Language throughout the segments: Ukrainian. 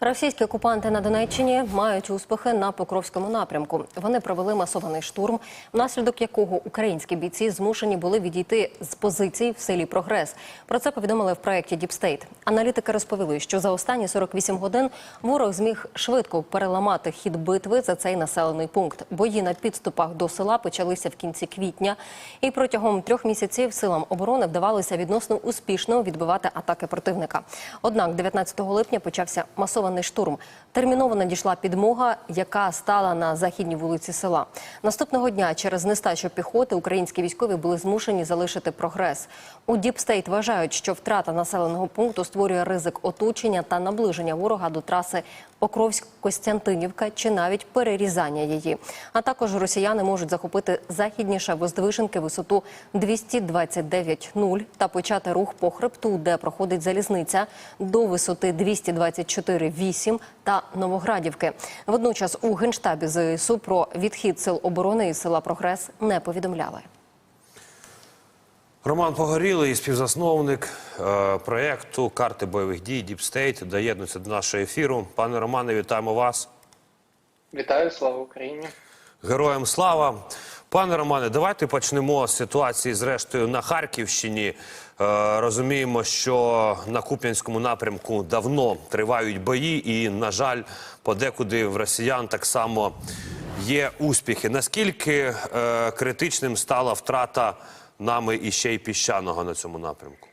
Російські окупанти на Донеччині мають успіхи на Покровському напрямку. Вони провели масований штурм, внаслідок якого українські бійці змушені були відійти з позицій в селі Прогрес. Про це повідомили в проєкті Діпстейт. Аналітики розповіли, що за останні 48 годин ворог зміг швидко переламати хід битви за цей населений пункт. Бої на підступах до села почалися в кінці квітня, і протягом трьох місяців силам оборони вдавалося відносно успішно відбивати атаки противника. Однак 19 липня почався масований штурм. Терміново надійшла підмога, яка стала на західній вулиці села. Наступного дня через нестачу піхоти українські військові були змушені залишити прогрес. У Діпстейт вважають, що втрата населеного пункту створює ризик оточення та наближення ворога до траси Покровськ-Костянтинівка чи навіть перерізання її. А також росіяни можуть захопити західніше Воздвиженки висоту 229,0 та почати рух по хребту, де проходить залізниця, до висоти 224,8 та Новоградівки. Водночас у генштабі ЗСУ про відхід сил оборони із села Прогрес не повідомляли. Роман Погорілий, співзасновник е, проєкту карти бойових дій Deep State, доєднується до нашого ефіру. Пане Романе, вітаємо вас. Вітаю, слава Україні. Героям слава. Пане Романе, давайте почнемо з ситуації зрештою на Харківщині. Е, розуміємо, що на Куп'янському напрямку давно тривають бої, і, на жаль, подекуди в росіян так само є успіхи. Наскільки е, критичним стала втрата нами іще й піщаного на цьому напрямку?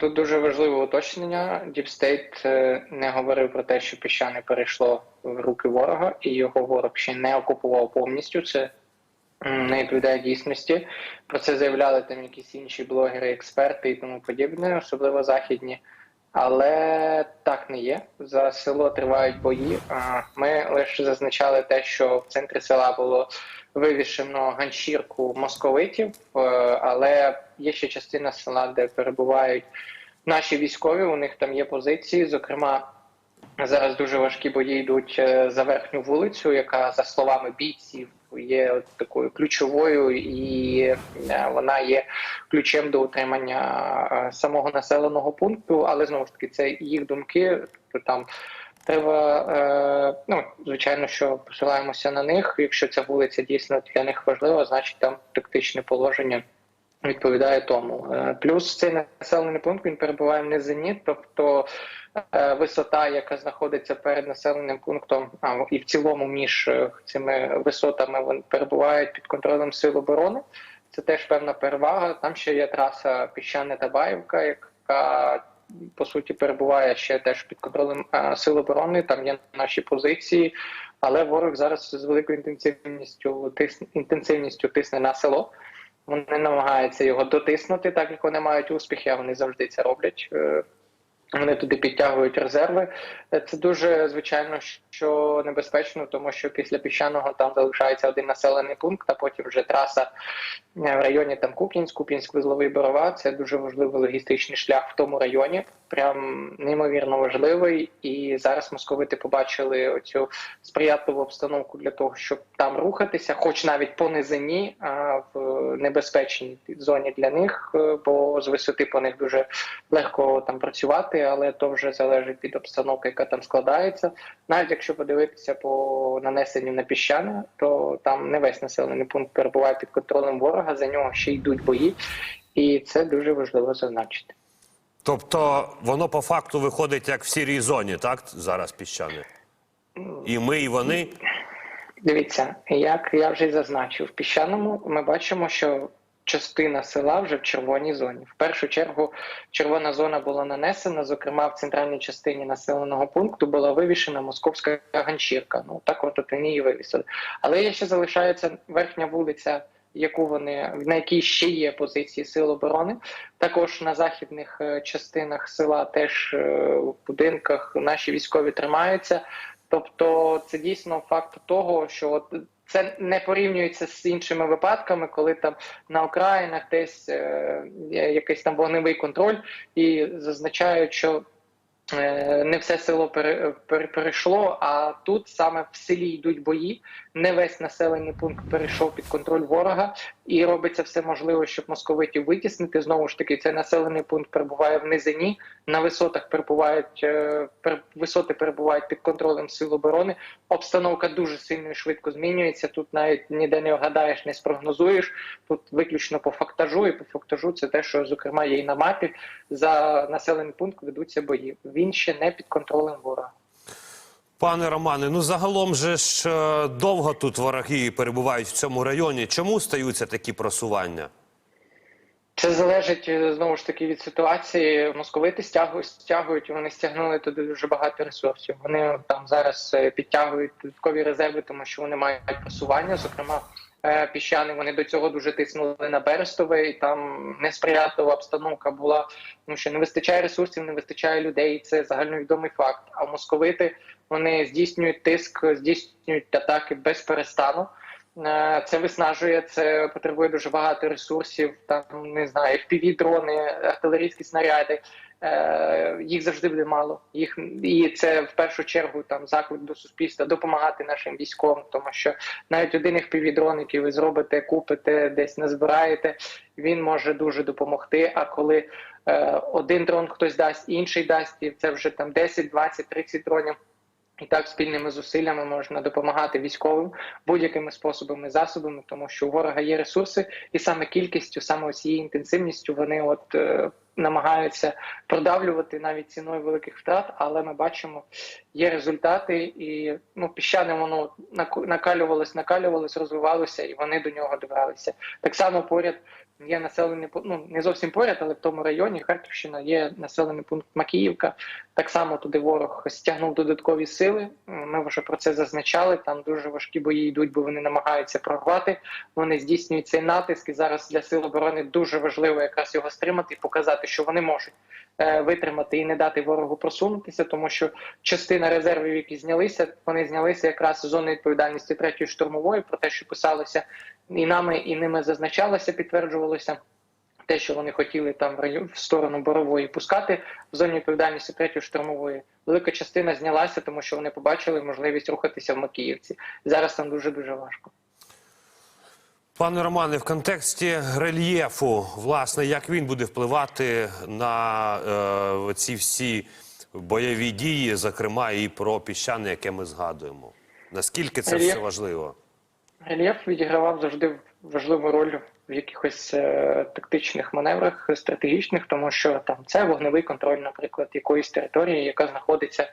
Тут дуже важливе уточнення. Діпстейт не говорив про те, що піщане перейшло в руки ворога, і його ворог ще не окупував повністю. Це не відповідає дійсності. Про це заявляли там якісь інші блогери, експерти і тому подібне, особливо західні. Але так не є. За село тривають бої. Ми лише зазначали те, що в центрі села було вивішено ганчірку московитів, е, але є ще частина села, де перебувають наші військові. У них там є позиції. Зокрема, зараз дуже важкі бої йдуть е, за верхню вулицю, яка за словами бійців є такою ключовою, і е, вона є ключем до утримання е, самого населеного пункту. Але знову ж таки, це їх думки. Тобто там треба, ну звичайно, що посилаємося на них. Якщо ця вулиця дійсно для них важлива, значить там тактичне положення відповідає тому. Плюс цей населений пункт він перебуває в низині, тобто висота, яка знаходиться перед населеним пунктом, а і в цілому між е, цими висотами вони перебувають під контролем сил оборони. Це теж певна перевага. Там ще є траса піщане Табаївка, яка по суті перебуває ще теж під контролем е, сил оборони. Там є наші позиції, але ворог зараз з великою інтенсивністю тисне інтенсивністю тисне на село. Вони намагаються його дотиснути, так як вони мають успіхи, а вони завжди це роблять. Вони туди підтягують резерви. Е, Це дуже звичайно, що небезпечно, тому що після піщаного там залишається один населений пункт, а потім вже траса е, в районі там Куп'янськ, Куп'янськ, Вузловий Борова. Це дуже важливий логістичний шлях в тому районі. Прям неймовірно важливий. І зараз московити побачили оцю сприятливу обстановку для того, щоб там рухатися, хоч навіть по низині, а в небезпечній зоні для них, е, бо з висоти по них дуже легко там працювати, але то вже залежить від обстановки, яка там складається. Навіть якщо подивитися по нанесенню на піщане, то там не весь населений пункт перебуває під контролем ворога, за нього ще йдуть бої, і це дуже важливо зазначити. Тобто воно по факту виходить як в сірій зоні, так зараз піщане? І ми, і вони. Дивіться, як я вже зазначив, в піщаному ми бачимо, що частина села вже в червоній зоні. В першу чергу червона зона була нанесена. Зокрема, в центральній частині населеного пункту була вивішена московська ганчірка. Ну так от от її вивісили. Але є ще залишається верхня вулиця. Яку вони на якій ще є позиції сил оборони, також на західних е, частинах села, теж е, в будинках наші військові тримаються. Тобто, це дійсно факт того, що от це не порівнюється з іншими випадками, коли там на окраїнах десь е, якийсь там вогневий контроль, і зазначають, що е, не все село пере, пере, перейшло. А тут саме в селі йдуть бої. Не весь населений пункт перейшов під контроль ворога. І робиться все можливе, щоб московитів витіснити. Знову ж таки, цей населений пункт перебуває в низині. На висотах перебувають е, висоти перебувають під контролем сил оборони. Обстановка дуже сильно і швидко змінюється. Тут навіть ніде не вгадаєш, не спрогнозуєш. Тут виключно по фактажу, і по фактажу це те, що зокрема є і на мапі. За населений пункт ведуться бої. Він ще не під контролем ворога. Пане Романе, ну загалом же ж е, довго тут вороги перебувають в цьому районі. Чому стаються такі просування? Це залежить е, знову ж таки від ситуації. Московити стягують, стягують. Вони стягнули туди дуже багато ресурсів. Вони там зараз е, підтягують додаткові резерви, тому що вони мають просування. Зокрема, піщани вони до цього дуже тиснули на Берестове, і там несприятлива обстановка була. Тому що не вистачає ресурсів, не вистачає людей. Це загальновідомий факт. А московити вони здійснюють тиск, здійснюють атаки без перестану. Е, Це виснажує, це потребує дуже багато ресурсів. Там не знаю, fpv дрони, артилерійські снаряди. Е, Їх завжди буде мало. Їх і це в першу чергу там заклик до суспільства допомагати нашим військовим, тому що навіть один fpv дрон, який ви зробите, купите, десь назбираєте, він може дуже допомогти. А коли е, один дрон хтось дасть, інший дасть, і це вже там 10, 20, 30 дронів. І так спільними зусиллями можна допомагати військовим будь-якими способами, засобами, тому що у ворога є ресурси, і саме кількістю, саме ось інтенсивністю вони от е, намагаються продавлювати навіть ціною великих втрат. Але ми бачимо, є результати, і ну піщане воно накалювалось, накалювалось, розвивалося, і вони до нього добралися. Так само поряд є населений пу- ну не зовсім поряд, але в тому районі Харківщина є населений пункт Макіївка. Так само туди ворог стягнув додаткові сили. Ми вже про це зазначали. Там дуже важкі бої йдуть, бо вони намагаються прорвати. Вони здійснюють цей натиск. І зараз для сил оборони дуже важливо якраз його стримати і показати, що вони можуть витримати і не дати ворогу просунутися, тому що частина резервів, які знялися, вони знялися якраз з зони відповідальності третьої штурмової, про те, що писалося і нами, і ними зазначалося, підтверджувалося. Те, що вони хотіли там в сторону борової пускати в зоні відповідальності третьої штурмової, велика частина знялася, тому що вони побачили можливість рухатися в Макіївці. Зараз там дуже дуже важко. Пане Романе, в контексті рельєфу, власне, як він буде впливати на е, ці всі бойові дії, зокрема і про піщане, яке ми згадуємо? Наскільки це Рельєф? все важливо? Рельєф відігравав завжди важливу роль в якихось е, тактичних маневрах стратегічних, тому що там це вогневий контроль, наприклад, якоїсь території, яка знаходиться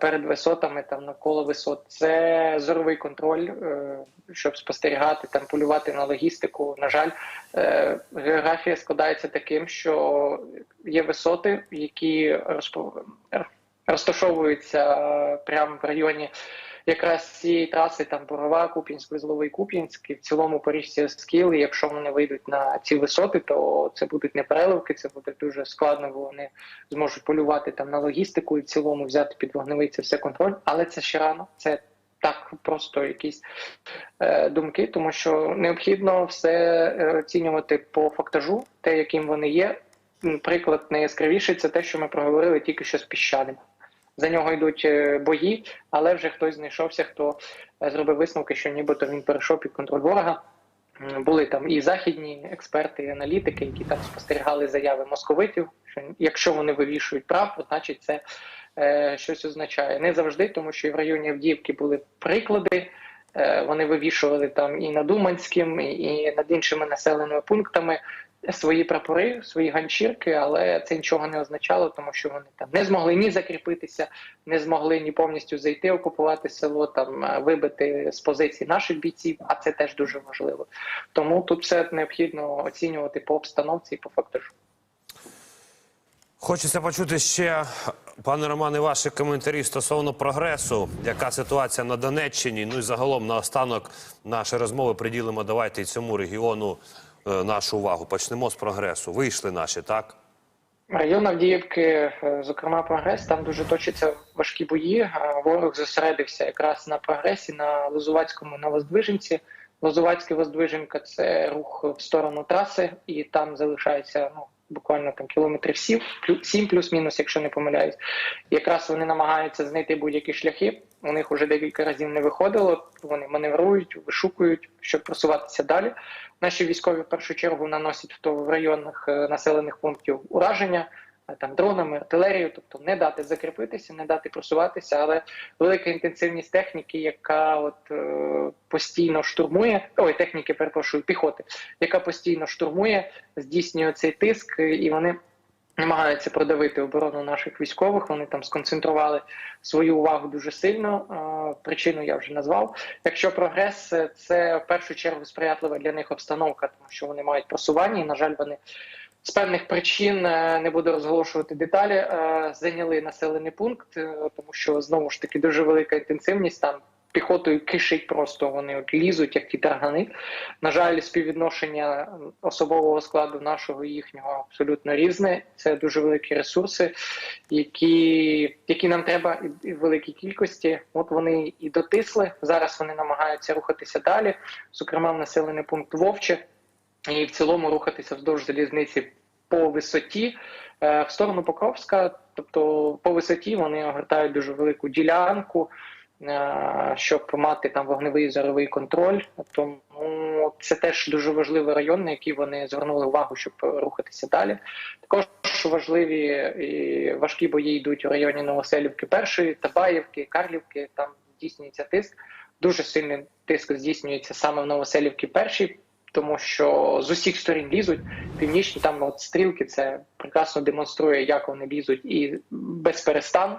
перед висотами, там навколо висот. Це зоровий контроль, е, щоб спостерігати, там полювати на логістику. На жаль, е, географія складається таким, що є висоти, які розташовуються прямо в районі якраз цієї траси там Борова, Куп'янськ, Вузловий Куп'янськ, і в цілому Поріжжя Скіл. Якщо вони вийдуть на ці висоти, то це будуть не переливки, це буде дуже складно, бо вони зможуть полювати там на логістику і в цілому взяти під вогневий це все контроль. Але це ще рано. Це так просто якісь е, думки, тому що необхідно все е, оцінювати по фактажу, те, яким вони є. Приклад найяскравіший це те, що ми проговорили тільки що з піщаним. За нього йдуть е, бої, але вже хтось знайшовся, хто е, зробив висновки, що нібито він перейшов під контроль ворога. Були там і західні експерти, і аналітики, які там спостерігали заяви московитів. Що якщо вони вивішують правду, значить це е, щось означає. Не завжди, тому що і в районі Авдіївки були приклади. Е, вони вивішували там і над Уманським, і, і над іншими населеними пунктами свої прапори, свої ганчірки, але це нічого не означало, тому що вони там не змогли ні закріпитися, не змогли ні повністю зайти, окупувати село, там е, вибити з позицій наших бійців, а це теж дуже важливо. Тому тут все необхідно оцінювати по обстановці і по фактажу. Хочеться почути ще, пане Романе, ваші коментарі стосовно прогресу. Яка ситуація на Донеччині? Ну і загалом наостанок нашої розмови приділимо давайте цьому регіону нашу увагу. Почнемо з прогресу. Вийшли наші, так? Район Авдіївки, е, зокрема, прогрес, там дуже точаться важкі бої. Е, Ворог зосередився якраз на прогресі, на Лозувацькому на Воздвиженці. Лозувацька Воздвиженка це рух в сторону траси, і там залишається ну буквально там кілометрів 7, плю- 7 плюс-мінус, якщо не помиляюсь. Якраз вони намагаються знайти будь-які шляхи. У них вже декілька разів не виходило. Вони маневрують, вишукують, щоб просуватися далі. Наші військові в першу чергу наносять в то районах е, населених пунктів ураження. Е, Там дронами, артилерією, тобто не дати закріпитися, не дати просуватися, але велика інтенсивність техніки, яка от е, постійно штурмує, ой, техніки, перепрошую, піхоти, яка постійно штурмує, здійснює цей тиск, і вони намагаються продавити оборону наших військових. Вони там сконцентрували свою увагу дуже сильно. Е, Причину я вже назвав. Якщо прогрес, е, це в першу чергу сприятлива для них обстановка, тому що вони мають просування, і на жаль, вони. З певних причин е, не буду розголошувати деталі. е, Зайняли населений пункт, е, тому що знову ж таки дуже велика інтенсивність там. Піхотою кишить просто вони от лізуть, як ті таргани. На жаль, співвідношення особового складу нашого їхнього абсолютно різне. Це дуже великі ресурси, які, які нам треба і в великій кількості. От вони і дотисли. Зараз вони намагаються рухатися далі, зокрема в населений пункт Вовче, і в цілому рухатися вздовж залізниці по висоті е, в сторону Покровська. Тобто по висоті вони огортають дуже велику ділянку, е, щоб мати там вогневий зоровий контроль. Тому це теж дуже важливий район, на який вони звернули увагу, щоб рухатися далі. Також важливі і важкі бої йдуть у районі Новоселівки першої, Табаївки, Карлівки. Там здійснюється тиск. Дуже сильний тиск здійснюється саме в Новоселівки першій, тому що з усіх сторін лізуть північні. Там от стрілки це прекрасно демонструє, як вони лізуть, і без перестану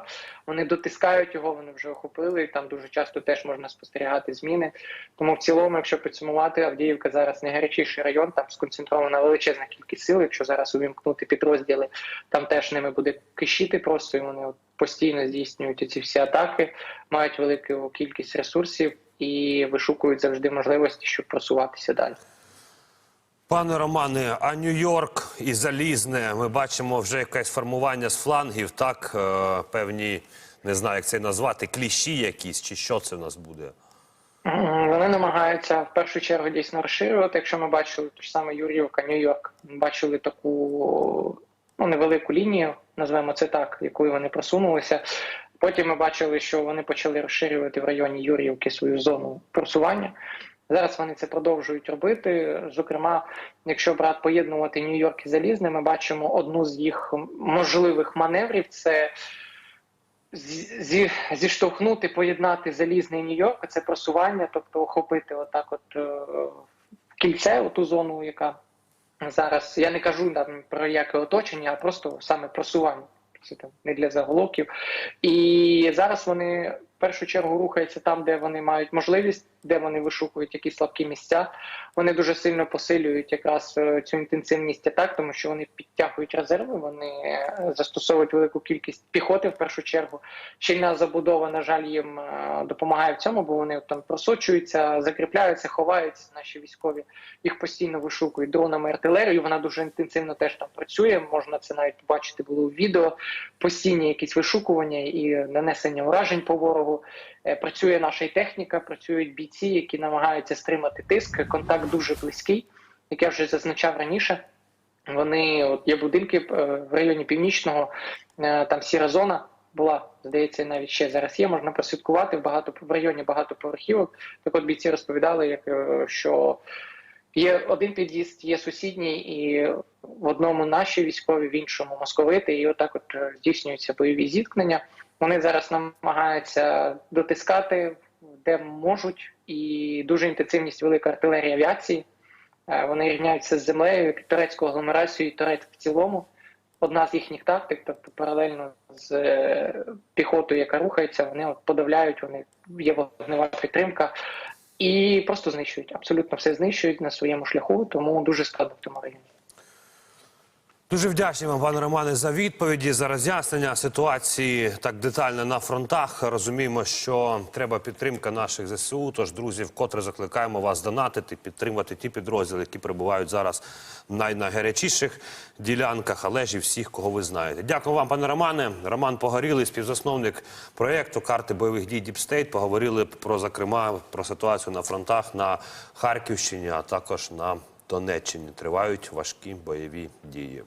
вони дотискають його. Вони вже охопили. Там дуже часто теж можна спостерігати зміни. Тому в цілому, якщо підсумувати, Авдіївка зараз найгарячіший район. Там сконцентрована величезна кількість сил. Якщо зараз увімкнути підрозділи, там теж ними буде кишіти просто і вони от постійно здійснюють ці всі атаки, мають велику кількість ресурсів і вишукують завжди можливості, щоб просуватися далі. Пане Романе, а Нью-Йорк і Залізне, ми бачимо вже якесь формування з флангів, так е, певні, не знаю, як це назвати, кліщі якісь, чи що це в нас буде? Вони намагаються в першу чергу дійсно розширювати. Якщо ми бачили ту ж саме Юрівка, Нью-Йорк, ми бачили таку ну, невелику лінію, назвемо це так, якою вони просунулися. Потім ми бачили, що вони почали розширювати в районі Юрівки свою зону просування. Зараз вони це продовжують робити. Зокрема, якщо брат поєднувати Нью-Йорк і Залізне, ми бачимо одну з їх можливих маневрів. Це зі- зі, зіштовхнути, поєднати залізний Нью-Йорк, це просування, тобто охопити отак, от е, в кільце, оту зону, яка зараз я не кажу там про яке оточення, а просто саме просування. Це там не для заголовків. І зараз вони в першу чергу рухаються там, де вони мають можливість, де вони вишукують якісь слабкі місця. Вони дуже сильно посилюють якраз е, цю інтенсивність атак, тому що вони підтягують резерви, вони е, застосовують велику кількість піхоти в першу чергу. Щільна забудова, на жаль, їм е, допомагає в цьому, бо вони там просочуються, закріпляються, ховаються. Наші військові їх постійно вишукують дронами артилерію. Вона дуже інтенсивно теж там працює. Можна це навіть побачити було в відео. Постійні якісь вишукування і нанесення уражень по ворогу. Е, Працює наша техніка, працюють бійці, які намагаються стримати тиск. Контакт дуже близький, як я вже зазначав раніше. Вони от є будинки е, в районі північного, е, там сіра зона була, здається, навіть ще зараз є. Можна прослідкувати в багато в районі багатоповерхівок. Так от бійці розповідали, як що є один під'їзд, є сусідній, і в одному наші військові, в іншому московити, і отак от здійснюються бойові зіткнення. Вони зараз намагаються дотискати де можуть, і дуже інтенсивність велика артилерії авіації. Е, Вони рівняються з землею, турецьку агломерацію і Турецьк в цілому. Одна з їхніх тактик, тобто паралельно з е, піхотою, яка рухається, вони от подавляють, вони є вогнева підтримка і просто знищують. Абсолютно все знищують на своєму шляху, тому дуже складно в тому районі. Дуже вдячні вам, пане Романе, за відповіді, за роз'яснення ситуації так детально на фронтах. Розуміємо, що треба підтримка наших ЗСУ. Тож, друзі, вкотре закликаємо вас донатити, підтримати ті підрозділи, які перебувають зараз на найгарячіших ділянках, але ж і всіх, кого ви знаєте. Дякую вам, пане Романе. Роман Погорілий, співзасновник проєкту карти бойових дій Діпстейт. Поговорили про зокрема про ситуацію на фронтах на Харківщині, а також на Донеччині. Тривають важкі бойові дії.